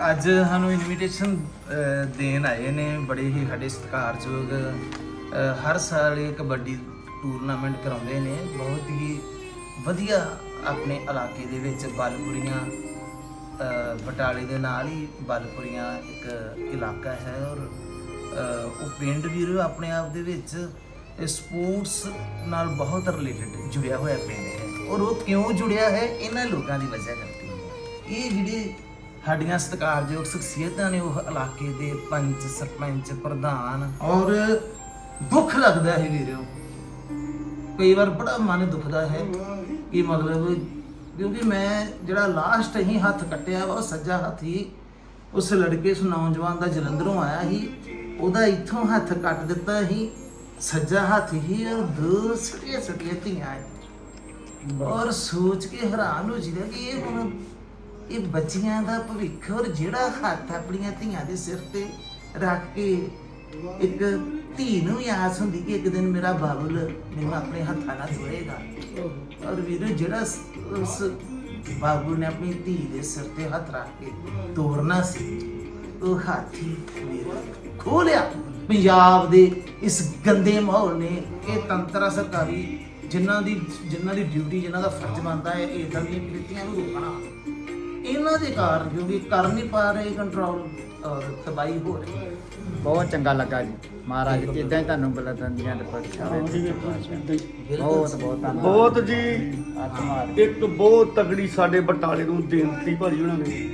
ਅੱਜ ਸਾਨੂੰ ਇਨਵੀਟੇਸ਼ਨ ਦੇਣ ਆਏ ਨੇ ਬੜੇ ਹੀ ਸਾਡੇ ਸਤਿਕਾਰਯੋਗ ਹਰ ਸਾਲ ਇਹ ਕਬੱਡੀ ਟੂਰਨਾਮੈਂਟ ਕਰਾਉਂਦੇ ਨੇ। ਬਹੁਤ ਹੀ ਵਧੀਆ ਆਪਣੇ ਇਲਾਕੇ ਦੇ ਵਿੱਚ ਬਲਪੁਰੀਆਂ ਬਟਾਲੇ ਦੇ ਨਾਲ ਹੀ ਬਲਪੁਰੀਆਂ ਇੱਕ ਇਲਾਕਾ ਹੈ ਔਰ ਉਹ ਪਿੰਡ ਵੀਰ ਆਪਣੇ ਆਪ ਦੇ ਵਿੱਚ ਸਪੋਰਟਸ ਨਾਲ ਬਹੁਤ ਰਿਲੇਟਡ ਜੁੜਿਆ ਹੋਇਆ ਪਿੰਡ ਹੈ। ਔਰ ਉਹ ਕਿਉਂ ਜੁੜਿਆ ਹੈ? ਇਹਨਾਂ ਲੋਕਾਂ ਦੀ ਵਜ੍ਹਾ ਕਰਕੇ। ਇਹ ਜਿਹੜੇ ਸਾਡੀਆਂ ਸਤਿਕਾਰਯੋਗ ਸ਼ਖਸੀਅਤਾਂ ਨੇ ਉਹ ਇਲਾਕੇ ਦੇ ਪੰਚ ਸਰਪੰਚ, ਪ੍ਰਧਾਨ ਔਰ ਦੁੱਖ ਲੱਗਦਾ ਹੈ ਵੀਰੋ। ਕਈ ਵਾਰ ਬੜਾ ਮਨ ਦੁਖਦਾ ਹੈ ਕਿ ਮਤਲਬ ਕਿਉਂਕਿ ਮੈਂ ਜਿਹੜਾ ਲਾਸਟ ਹੀ ਹੱਥ ਕੱਟਿਆ ਵਾ, ਉਹ ਸੱਜਾ ਹੱਥ ਹੀ ਉਸ ਲੜਕੇ ਉਸ ਨੌਜਵਾਨ ਦਾ ਜਲੰਧਰੋਂ ਆਇਆ ਸੀ। ਉਹਦਾ ਇੱਥੋਂ ਹੱਥ ਕੱਟ ਦਿੱਤਾ ਸੀ, ਸੱਜਾ ਹੱਥ ਹੀ ਔਰ ਦੋ ਛੋਟੀਆਂ ਛੋਟੀਆਂ ਧੀਆਂ ਔਰ ਸੋਚ ਕੇ ਹੈਰਾਨ ਹੋ ਜੀਦਾ ਕਿ ਇਹ ਹੁਣ ਇਹ ਬੱਚੀਆਂ ਦਾ ਭਵਿੱਖ ਔਰ ਜਿਹੜਾ ਹੱਥ ਆਪਣੀਆਂ ਧੀਆਂ ਦੇ ਸਿਰ ਤੇ ਰੱਖ ਕੇ ਇੱਕ ਧੀ ਨੂੰ ਵੀ ਆਸ ਹੁੰਦੀ ਕਿ ਇੱਕ ਦਿਨ ਮੇਰਾ ਬਾਬਲ ਮੈਨੂੰ ਆਪਣੇ ਹੱਥਾਂ ਨਾਲ ਜੋੜੇਗਾ। ਔਰ ਵੀਰ, ਜਿਹੜਾ ਉਸ ਬਾਬੂ ਨੇ ਆਪਣੀ ਧੀ ਦੇ ਸਿਰ ਤੇ ਹੱਥ ਰੱਖ ਕੇ ਤੋੜਨਾ ਸੀ, ਉਹ ਹਾਥੀ ਵੀਰ ਖੋਲਿਆ। ਪੰਜਾਬ ਦੇ ਇਸ ਗੰਦੇ ਮਾਹੌਲ ਨੇ ਇਹ ਤੰਤਰਾ ਸਰਕਾਰੀ ਜਿਨ੍ਹਾਂ ਦੀ ਜਿਨ੍ਹਾਂ ਦੀ ਡਿਊਟੀ, ਜਿਨ੍ਹਾਂ ਦਾ ਫਰਜ਼ ਬਣਦਾ ਹੈ, ਇਹ ਤਾਂ ਦੀਆਂ ਕ੍ਰਿਤੀਆਂ ਨੂੰ ਰੋਕਣਾ। ਇਹਨਾਂ ਦੇ ਕਾਰਨ ਕਿਉਂਕਿ ਕਰ ਨਹੀਂ ਪਾ ਰਹੇ ਕੰਟਰੋਲ ਔਰ ਤਬਾਹੀ ਹੋ ਰਹੀ ਹੈ। ਬਹੁਤ ਚੰਗਾ ਲੱਗਾ ਜੀ ਮਹਾਰਾਜ ਕਿਦਾਂ ਤੁਹਾਨੂੰ ਬਲਦੰਦੀਆਂ ਦੇ ਪਰਛਾਵੇਂ ਬਹੁਤ ਬਹੁਤ ਧੰਨਵਾਦ। ਬਹੁਤ ਜੀ ਇੱਕ ਬਹੁਤ ਤਗੜੀ ਸਾਡੇ ਬਟਾਲੇ ਨੂੰ ਦੇਣਤੀ ਭਾਜੀ ਉਹਨਾਂ ਨੇ।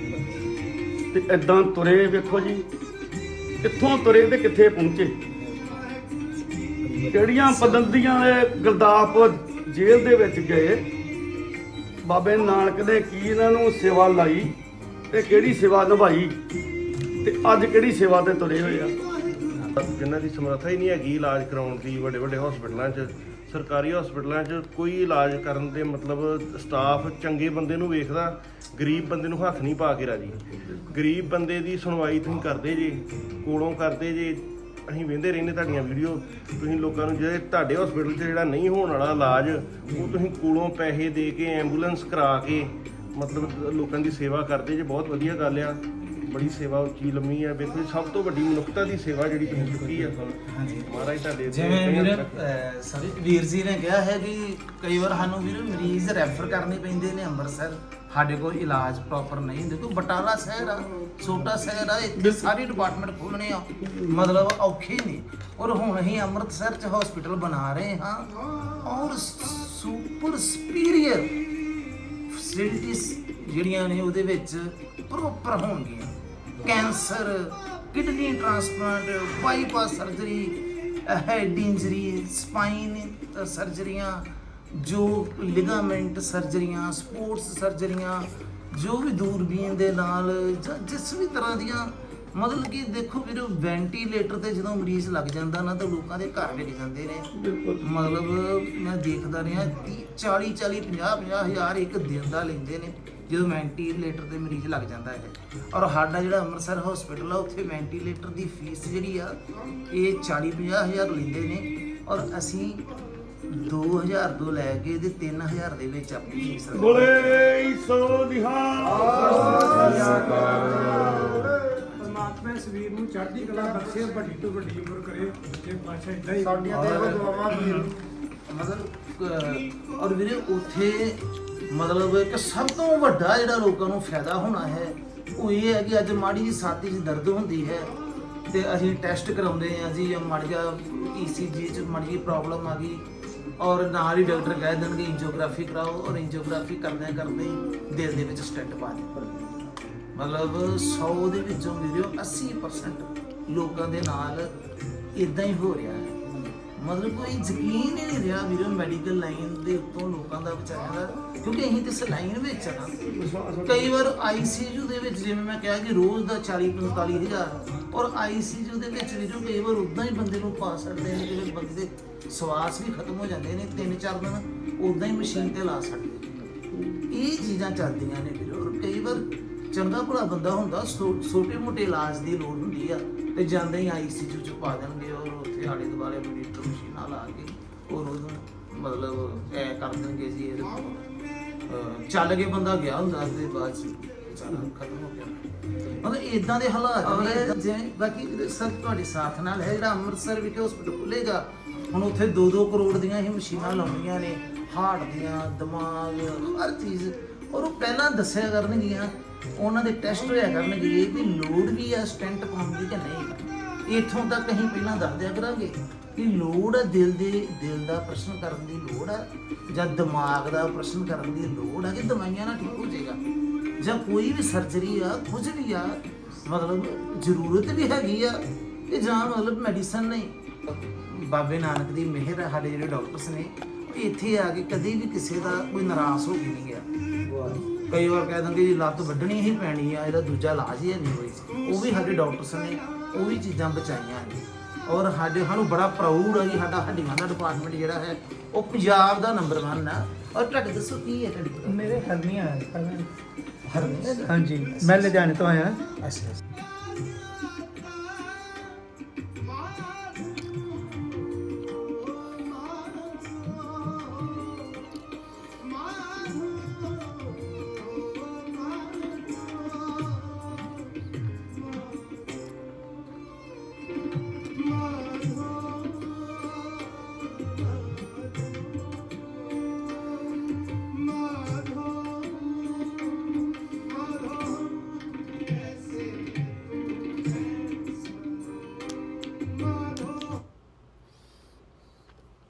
ਤੇ ਐਦਾਂ ਤੁਰੇ ਵੇਖੋ ਜੀ ਕਿੱਥੋਂ ਤੁਰੇ ਤੇ ਕਿੱਥੇ ਪਹੁੰਚੇ। ਕਿਹੜੀਆਂ ਪਦੰਦੀਆਂ ਦੇ ਗੁਰਦਾਸਪੁਰ ਜੇਲ੍ਹ ਦੇ ਵਿੱਚ ਗਏ ਬਾਬੇ ਨਾਨਕ ਨੇ ਕੀ ਇਹਨਾਂ ਨੂੰ ਸੇਵਾ ਲਾਈ ਤੇ ਕਿਹੜੀ ਸੇਵਾ ਨਿਭਾਈ ਤੇ ਅੱਜ ਕਿਹੜੀ ਸੇਵਾ ਤੇ ਤੁਰੇ ਹੋਏ ਆ? ਜਿਨ੍ਹਾਂ ਦੀ ਸਮਰੱਥਾ ਹੀ ਨਹੀਂ ਹੈਗੀ ਇਲਾਜ ਕਰਾਉਣ ਦੀ, ਵੱਡੇ ਵੱਡੇ ਹਸਪੀਟਲਾਂ 'ਚ, ਸਰਕਾਰੀ ਹਸਪੀਟਲਾਂ 'ਚ ਕੋਈ ਇਲਾਜ ਕਰਨ ਦੇ ਮਤਲਬ ਸਟਾਫ ਚੰਗੇ ਬੰਦੇ ਨੂੰ ਵੇਖਦਾ, ਗਰੀਬ ਬੰਦੇ ਨੂੰ ਹੱਥ ਨਹੀਂ ਪਾ ਕੇ ਰਾਜੀ। ਗਰੀਬ ਬੰਦੇ ਦੀ ਸੁਣਵਾਈ ਤੁਸੀਂ ਕਰਦੇ ਜੇ, ਕੋਲੋਂ ਕਰਦੇ ਜੇ ਅਸੀਂ ਵੇਂਦੇ ਰਹਿੰਦੇ ਤੁਹਾਡੀਆਂ ਵੀਡੀਓ ਤੁਸੀਂ ਲੋਕਾਂ ਨੂੰ ਜਿਹੜੇ ਤੁਹਾਡੇ ਹਸਪੀਟਲ 'ਚ ਜਿਹੜਾ ਨਹੀਂ ਹੋਣ ਵਾਲਾ ਇਲਾਜ, ਉਹ ਤੁਸੀਂ ਕੋਲੋਂ ਪੈਸੇ ਦੇ ਕੇ ਐਂਬੂਲੈਂਸ ਕਰਾ ਕੇ ਮਤਲਬ ਲੋਕਾਂ ਦੀ ਸੇਵਾ ਕਰਦੇ ਜੇ, ਬਹੁਤ ਵਧੀਆ ਗੱਲ ਆ। ਬੜੀ ਸੇਵਾ ਉੱਚੀ ਲੰਮੀ ਵੇਖੋ ਜੀ, ਸਭ ਤੋਂ ਵੱਡੀ ਮਨੁੱਖਤਾ ਦੀ ਸੇਵਾ ਜਿਹੜੀ ਤੁਸੀਂ ਚੁੱਕੀ ਆ। ਹਾਂਜੀ। ਮਹਾਰਾਜ ਤੁਹਾਡੇ ਅੱਗੇ ਜਿਵੇਂ ਵੀਰ ਅਹ, ਸੌਰੀ ਵੀਰ ਜੀ ਨੇ ਕਿਹਾ ਹੈ ਕਿ ਕਈ ਵਾਰ ਸਾਨੂੰ ਵੀਰ ਮਰੀਜ਼ ਰੈਫਰ ਕਰਨੇ ਪੈਂਦੇ ਨੇ ਅੰਮ੍ਰਿਤਸਰ। ਸਾਡੇ ਕੋਲ ਇਲਾਜ ਪ੍ਰੋਪਰ ਨਹੀਂ ਹੁੰਦੇ ਕੋਈ ਬਟਾਲਾ ਸ਼ਹਿਰ ਆ ਛੋਟਾ ਸ਼ਹਿਰ ਆ ਇੱਥੇ ਸਾਰੀ ਡਿਪਾਰਟਮੈਂਟ ਖੋਲਣੇ ਆ। ਮਤਲਬ ਔਖੇ ਨੇ। ਔਰ ਹੁਣ ਅਸੀਂ ਅੰਮ੍ਰਿਤਸਰ ਚ ਹਸਪੀਟਲ ਬਣਾ ਰਹੇ ਹਾਂ ਔਰ ਸੁਪਰ ਸੁਪੀਰੀਅਰ ਫੈਸਿਲਿਟੀਜ਼ ਜਿਹੜੀਆਂ ਨੇ ਉਹਦੇ ਵਿੱਚ ਪ੍ਰੋਪਰ ਹੋਣਗੀਆਂ। Cancer kidney transplant bypass surgery head injury spine ਸਰਜਰੀਆਂ ਜੋ ਲਿਗਾਮੈਂਟ ਸਰਜਰੀਆਂ ਸਪੋਰਟਸ ਸਰਜਰੀਆਂ ਜੋ ਵੀ ਦੂਰਬੀਨ ਦੇ ਨਾਲ ਜਾਂ ਜਿਸ ਵੀ ਤਰ੍ਹਾਂ ਦੀਆਂ ਮਤਲਬ ਕਿ ਦੇਖੋ ਵੀਰੋ ਵੈਂਟੀਲੇਟਰ ਤੇ ਜਦੋਂ ਮਰੀਜ਼ ਲੱਗ ਜਾਂਦਾ ਨਾ ਤਾਂ ਲੋਕਾਂ ਦੇ ਘਰ ਵਿਕ ਜਾਂਦੇ ਨੇ। ਮਤਲਬ ਮੈਂ ਦੇਖਦਾ ਰਿਹਾ 30 40 40 50 50 ਹਜ਼ਾਰ ਇੱਕ ਦਿਨ ਦਾ ਲੈਂਦੇ ਨੇ। ਜਦੋਂ ਵੈਂਟੀਲੇਟਰ ਤੇ ਮਰੀਜ਼ ਲੱਗ ਜਾਂਦਾ ਹੈ। ਔਰ ਸਾਡਾ ਜਿਹੜਾ ਅੰਮ੍ਰਿਤਸਰ ਹਸਪੀਟਲ ਆ ਉੱਥੇ ਵੈਂਟੀਲੇਟਰ ਦੀ ਫੀਸ ਜਿਹੜੀ ਆ ਇਹ 40 50 ਹਜ਼ਾਰ ਲੈਂਦੇ ਨੇ। ਔਰ ਅਸੀਂ 2000 ਤੋਂ ਲੈ ਕੇ ਤੇ 3000 ਦੇ ਵਿੱਚ ਆਪਣੀ ਫੀਸ ਰੱਖਦੇ। ਬੋਲੇ ਸੋ ਪਰਮਾਤਮਾ ਇਸ ਵੀਰ ਨੂੰ ਚੜ੍ਹਦੀ ਕਲਾ ਬਖਸ਼ੇ ਵੱਡੀ ਤੋਂ ਵੱਡੀ ਉਮਰ ਕਰੇ ਜੇ ਪਾਸ਼ਾ ਇਦਾਂ ਹੀ ਸਾਡੀਆਂ ਤੇ ਦੁਆਵਾਂ ਵੀਰ। ਮਤਲਬ ਔਰ ਵੀਰੇ ਉੱਥੇ ਮਤਲਬ ਕਿ ਸਭ ਤੋਂ ਵੱਡਾ ਜਿਹੜਾ ਲੋਕਾਂ ਨੂੰ ਫਾਇਦਾ ਹੋਣਾ ਹੈ, ਉਹ ਇਹ ਹੈ ਕਿ ਅੱਜ ਮਾੜੀ ਜਿਹੀ ਸਾਥੀ 'ਚ ਦਰਦ ਹੁੰਦੀ ਹੈ ਤੇ ਅਸੀਂ ਟੈਸਟ ਕਰਾਉਂਦੇ ਹਾਂ ਜੀ, ਜਾਂ ਮਾੜੀ ਜਿਹਾ ਈਸੀਜੀ 'ਚ ਮਾੜੀ ਜਿਹੀ ਪ੍ਰੋਬਲਮ ਆ ਗਈ ਔਰ ਨਾਲ ਹੀ ਡਾਕਟਰ ਕਹਿ ਦੇਣਗੇ ਇੰਜੀਓਗ੍ਰਾਫੀ ਕਰਾਓ ਔਰ ਇੰਜੀਓਗ੍ਰਾਫੀ ਕਰਦੇ ਕਰਦੇ ਹੀ ਦਿਲ ਦੇ ਵਿੱਚ ਸਟੈਂਟ ਪਾ ਦੇ ਮਤਲਬ 100 ਦੇ ਵਿੱਚੋਂ ਵੀਰੋ 80% ਲੋਕਾਂ ਦੇ ਨਾਲ ਇਦਾਂ ਹੀ ਹੋ ਰਿਹਾ ਹੈ। ਮਤਲਬ ਕੋਈ ਯਕੀਨ ਹੀ ਨਹੀਂ ਰਿਹਾ ਵੀਰੋ ਮੈਡੀਕਲ ਲਾਈਨ ਦੇ ਉੱਤੋਂ ਲੋਕਾਂ ਦਾ ਵਿਚਾਰਿਆਂ ਦਾ, ਕਿਉਂਕਿ ਅਸੀਂ ਤੇ ਸਲਾਈਨ ਵਿੱਚ ਆ ਨਾ ਕਈ ਵਾਰ ਆਈਸੀਯੂ ਦੇ ਵਿੱਚ ਜਿਵੇਂ ਮੈਂ ਕਿਹਾ ਕਿ ਰੋਜ਼ ਦਾ 40 45 ਹਜ਼ਾਰ, ਔਰ ਆਈਸੀਯੂ ਦੇ ਵਿੱਚ ਵੀਰੋ ਕਈ ਵਾਰ ਉਦਾਂ ਹੀ ਬੰਦੇ ਨੂੰ ਪਾ ਸਕਦੇ ਨੇ, ਜਿਵੇਂ ਬੰਦੇ ਦੇ ਸਵਾਸ ਵੀ ਖਤਮ ਹੋ ਜਾਂਦੇ ਨੇ ਤਿੰਨ ਚਾਰ ਦਿਨ ਉਦਾਂ ਹੀ ਮਸ਼ੀਨ ਤੇ ਲਾ ਸਕਦੇ ਨੇ। ਇਹ ਚੀਜ਼ਾਂ ਚੱਲਦੀਆਂ ਨੇ ਵੀਰੋ, ਔਰ ਕਈ ਵਾਰ ਚੰਗਾ ਭਲਾ ਬੰਦਾ ਹੁੰਦਾ ਛੋਟੇ ਮੋਟੇ ਇਲਾਜ ਦੀ ਲੋੜ ਹੁੰਦੀ ਆ, ਤੇ ਜਾਂਦੇ ਹੀ ਆਈਸੀਯੂ ਚ ਪਾ ਦੇਣਗੇ, ਔਰ ਉੱਥੇ ਆਲੇ ਦੁਆਲੇ ਮੋਨੀਟਰ ਮਸ਼ੀਨਾਂ ਲਾ ਕੇ ਔਰ ਉਹਨੂੰ ਮਤਲਬ ਐ ਕਰ ਦੇਣਗੇ ਜੀ ਇਹ ਅਹ ਚੱਲ ਕੇ ਬੰਦਾ ਗਿਆ ਹੁੰਦਾ ਤੇ ਬਾਅਦ ਚ ਖਤਮ ਹੋ ਗਿਆ। ਮਤਲਬ ਇਦਾਂ ਦੇ ਹਾਲਾਤ ਨੇ ਜਿਵੇਂ ਬਾਕੀ ਸਭ ਤੁਹਾਡੇ ਸਾਥ ਨਾਲ ਹੈ ਜਿਹੜਾ ਅੰਮ੍ਰਿਤਸਰ ਵਿਖੇ ਹਸਪੀਟਲ ਖੁੱਲੇਗਾ ਹੁਣ ਉੱਥੇ 2-2 ਕਰੋੜ ਦੀਆਂ ਇਹ ਮਸ਼ੀਨਾਂ ਲਾਉਣੀਆਂ ਨੇ ਹਾਰਟ ਦੀਆਂ ਦਿਮਾਗ ਹਰ ਚੀਜ਼। ਔਰ ਉਹ ਪਹਿਲਾਂ ਦੱਸਿਆ ਕਰਨਗੀਆਂ ਉਹਨਾਂ ਦੇ ਟੈਸਟ ਹੋਇਆ ਕਰਨਗੇ ਵੀ ਲੋਡ ਵੀ ਆ ਸਟੈਂਟ ਪਾਉਣ ਦੀ ਕਿ ਨਹੀਂ? ਇੱਥੋਂ ਤੱਕ ਅਸੀਂ ਪਹਿਲਾਂ ਦੱਸ ਦਿਆ ਕਰਾਂਗੇ ਕਿ ਲੋੜ ਹੈ ਦਿਲ ਦੇ, ਦਿਲ ਦਾ ਪ੍ਰਸ਼ਨ ਕਰਨ ਦੀ ਲੋੜ ਹੈ ਜਾਂ ਦਿਮਾਗ ਦਾ ਪ੍ਰਸ਼ਨ ਕਰਨ ਦੀ ਲੋੜ ਹੈ ਕਿ ਦਵਾਈਆਂ ਨਾਲ ਠੀਕ ਹੋ ਜਾਏਗਾ। ਜਾਂ ਕੋਈ ਵੀ ਸਰਜਰੀ ਆ, ਕੁਝ ਵੀ ਆ, ਮਤਲਬ ਜ਼ਰੂਰਤ ਵੀ ਹੈਗੀ ਆ ਕਿ ਜਾਂ ਮਤਲਬ ਮੈਡੀਸਨ ਨਹੀਂ। ਬਾਬੇ ਨਾਨਕ ਦੀ ਮਿਹਰ ਹੈ ਸਾਡੇ ਜਿਹੜੇ ਡਾਕਟਰਸ ਨੇ ਇੱਥੇ ਆ ਕੇ ਕਦੇ ਵੀ ਕਿਸੇ ਦਾ ਕੋਈ ਨਾਰਾਜ਼ ਹੋ ਨਹੀਂ ਗਿਆ। ਕਈ ਵਾਰ ਕਹਿ ਦਿੰਦੇ ਜੀ ਲੱਤ ਵੱਢਣੀ ਹੀ ਪੈਣੀ ਆ ਇਹਦਾ ਦੂਜਾ ਇਲਾਜ ਹੀ ਨਹੀਂ ਕੋਈ ਉਹ ਵੀ ਸਾਡੇ ਡਾਕਟਰਸ ਨੇ ਉਹ ਵੀ ਚੀਜ਼ਾਂ ਬਚਾਈਆਂ ਨੇ ਔਰ ਸਾਡੇ ਸਾਨੂੰ ਬੜਾ ਪ੍ਰਾਊਡ ਹੈ ਜੀ ਸਾਡਾ ਹੱਡੀਆਂ ਦਾ ਡਿਪਾਰਟਮੈਂਟ ਜਿਹੜਾ ਹੈ ਉਹ ਪੰਜਾਬ ਦਾ ਨੰਬਰ 1 ਆ ਔਰ ਤੁਹਾਡੇ ਦੱਸੋ ਕੀ ਹੈ ਤੁਹਾਡੀ? ਮੇਰੇ ਹਰਨੀਆਂ ਹਰਨੀਆਂ? ਹਾਂਜੀ ਮੈਂ ਲੁਧਿਆਣੇ ਤੋਂ ਆਇਆ ਅੱਛਾ।